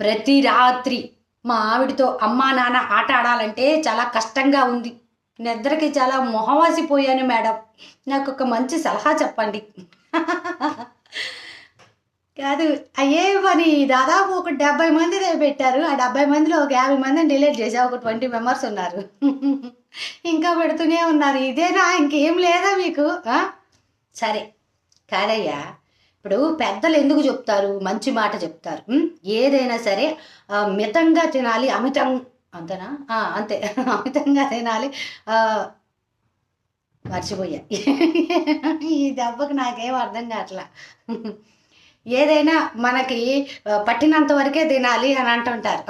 ప్రతి రాత్రి మా ఆవిడతో అమ్మా నాన్న ఆట ఆడాలంటే చాలా కష్టంగా ఉంది. నిద్రకి చాలా మొహవాసిపోయాను మేడం. నాకు ఒక మంచి సలహా చెప్పండి. కాదు అయ్యే పని దాదాపు ఒక డెబ్బై మంది పెట్టారు. ఆ డెబ్బై మందిలో ఒక యాభై మందిని డిలీట్ చేసా ఒక ట్వంటీ మెంబర్స్ ఉన్నారు. ఇంకా పెడుతూనే ఉన్నారు. ఇదేనా? ఇంకేం లేదా మీకు? సరే. కాదయ్యా ఇప్పుడు పెద్దలు ఎందుకు చెప్తారు? మంచి మాట చెప్తారు. ఏదైనా సరే మితంగా తినాలి అమితం అంతేనా? అంతే. అమితంగా తినాలి మర్చిపోయా. ఈ దెబ్బకి నాకేం అర్థం కావట్లా. ఏదైనా మనకి పట్టినంత వరకే తినాలి అని అంటుంటారు.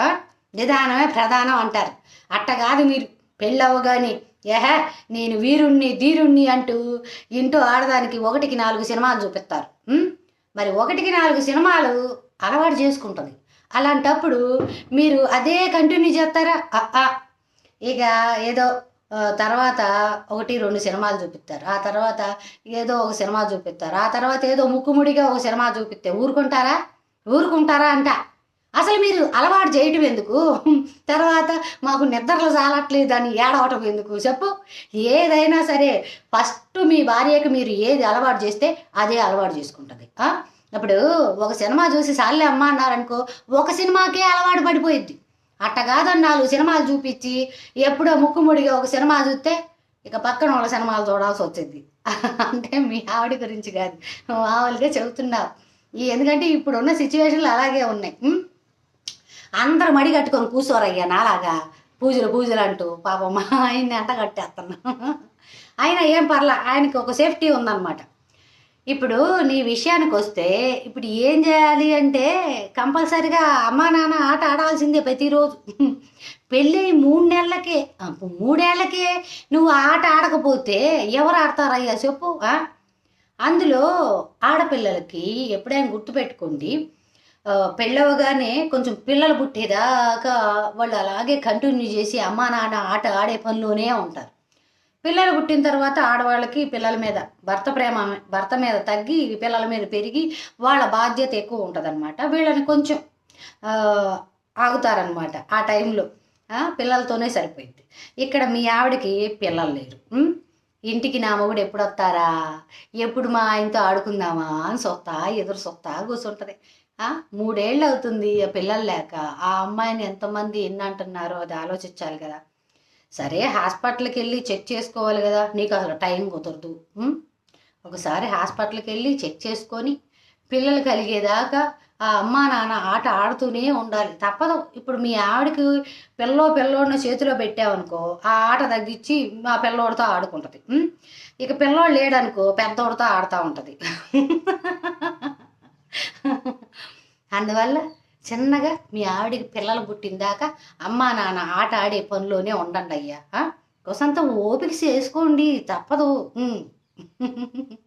నిదానమే ప్రధానం అంటారు. అట్ట కాదు మీరు. పెళ్ళవగానే ఏహే నేను వీరుణ్ణి ధీరుణ్ణి అంటూ ఇంటూ ఆడదానికి ఒకటికి నాలుగు సినిమాలు చూపిస్తారు. మరి ఒకటికి నాలుగు సినిమాలు అలవాటు చేసుకుంటుంది. అలాంటప్పుడు మీరు అదే కంటిన్యూ చేస్తారా? ఇక ఏదో తర్వాత ఒకటి రెండు సినిమాలు చూపిస్తారు. ఆ తర్వాత ఏదో ఒక సినిమా చూపిస్తారు. ఆ తర్వాత ఏదో ముక్కుముడిగా ఒక సినిమా చూపిస్తే ఊరుకుంటారా? ఊరుకుంటారా అంట. అసలు మీరు అలవాటు చేయటం ఎందుకు? తర్వాత మాకు నిద్రలు చాలట్లేదు అని ఏడవటం ఎందుకు? చెప్పు. ఏదైనా సరే ఫస్ట్ మీ భార్యకి మీరు ఏది అలవాటు చేస్తే అదే అలవాటు చేసుకుంటుంది. అప్పుడు ఇప్పుడు ఒక సినిమా చూసి సార్లే అమ్మ అన్నారనుకో ఒక సినిమాకే అలవాటు పడిపోయిద్ది. అట్ట కాదని నాలుగు సినిమాలు చూపించి ఎప్పుడో ముక్కుముడిగా ఒక సినిమా చూస్తే ఇక పక్కన వాళ్ళ సినిమాలు చూడాల్సి వచ్చింది. అంటే మీ ఆవిడ గురించి కాదు. మామూలుగా చెబుతున్నావు ఎందుకంటే ఇప్పుడున్న సిచ్యువేషన్లు అలాగే ఉన్నాయి. అందరు మడి కట్టుకొని కూర్చోరయ్యా నాలాగా. పూజలు పూజలు అంటూ పాపం మా ఆయన్ని అంట కట్టేస్తున్నా. ఆయన ఏం పర్లా ఆయనకి ఒక సేఫ్టీ ఉందన్నమాట. ఇప్పుడు నీ విషయానికి వస్తే ఇప్పుడు ఏం చేయాలి అంటే కంపల్సరిగా అమ్మా నాన్న ఆట ఆడాల్సిందే ప్రతిరోజు. పెళ్ళి మూడు నెలలకే మూడేళ్ళకే నువ్వు ఆట ఆడకపోతే ఎవరు ఆడతారయ్యా చెప్పు అందులో ఆడపిల్లలకి ఎప్పుడైనా గుర్తుపెట్టుకోండి పెళ్ళవగానే కొంచెం పిల్లలు పుట్టేదాకా వాళ్ళు అలాగే కంటిన్యూ చేసి అమ్మ నాన్న ఆట ఆడే పనిలోనే ఉంటారు. పిల్లలు పుట్టిన తర్వాత ఆడవాళ్ళకి పిల్లల మీద భర్త ప్రేమ భర్త మీద తగ్గి పిల్లల మీద పెరిగి వాళ్ళ బాధ్యత ఎక్కువ ఉంటుందన్నమాట. వీళ్ళని కొంచెం ఆగుతారనమాట ఆ టైంలో. పిల్లలతోనే సరిపోయింది. ఇక్కడ మీ ఆవిడకి పిల్లలు లేరు. ఇంటికి నా మొగుడు ఎప్పుడు వస్తారా? ఎప్పుడు మా ఆయనతో ఆడుకుందామా అని సొత్తా ఎదురు సొత్తా కూర్చుంటుంది మూడేళ్ళు అవుతుంది ఆ పిల్లలు లేక. ఆ అమ్మాయిని ఎంతమంది ఎన్ని అంటున్నారో అది ఆలోచించాలి కదా. సరే హాస్పిటల్కి వెళ్ళి చెక్ చేసుకోవాలి కదా. నీకు అసలు టైం కుదరదు. ఒకసారి హాస్పిటల్కి వెళ్ళి చెక్ చేసుకొని పిల్లలు కలిగేదాకా ఆ అమ్మా నాన్న ఆట ఆడుతూనే ఉండాలి. తప్పదు. ఇప్పుడు మీ ఆవిడకి పిల్లో పిల్లోడిని చేతిలో పెట్టావనుకో ఆ ఆట తగ్గించి మా పిల్లోడితో ఆడుకుంటుంది. ఇక పిల్లోడు లేడనుకో పెద్దోడితో ఆడుతూ ఉంటుంది. అందువల్ల చిన్నగా మీ ఆవిడికి పిల్లలు పుట్టిందాక అమ్మా నాన్న ఆట ఆడే పనిలోనే ఉండండి అయ్యా. ఆ? కొసంత ఓపిక చేసుకోండి తప్పదు.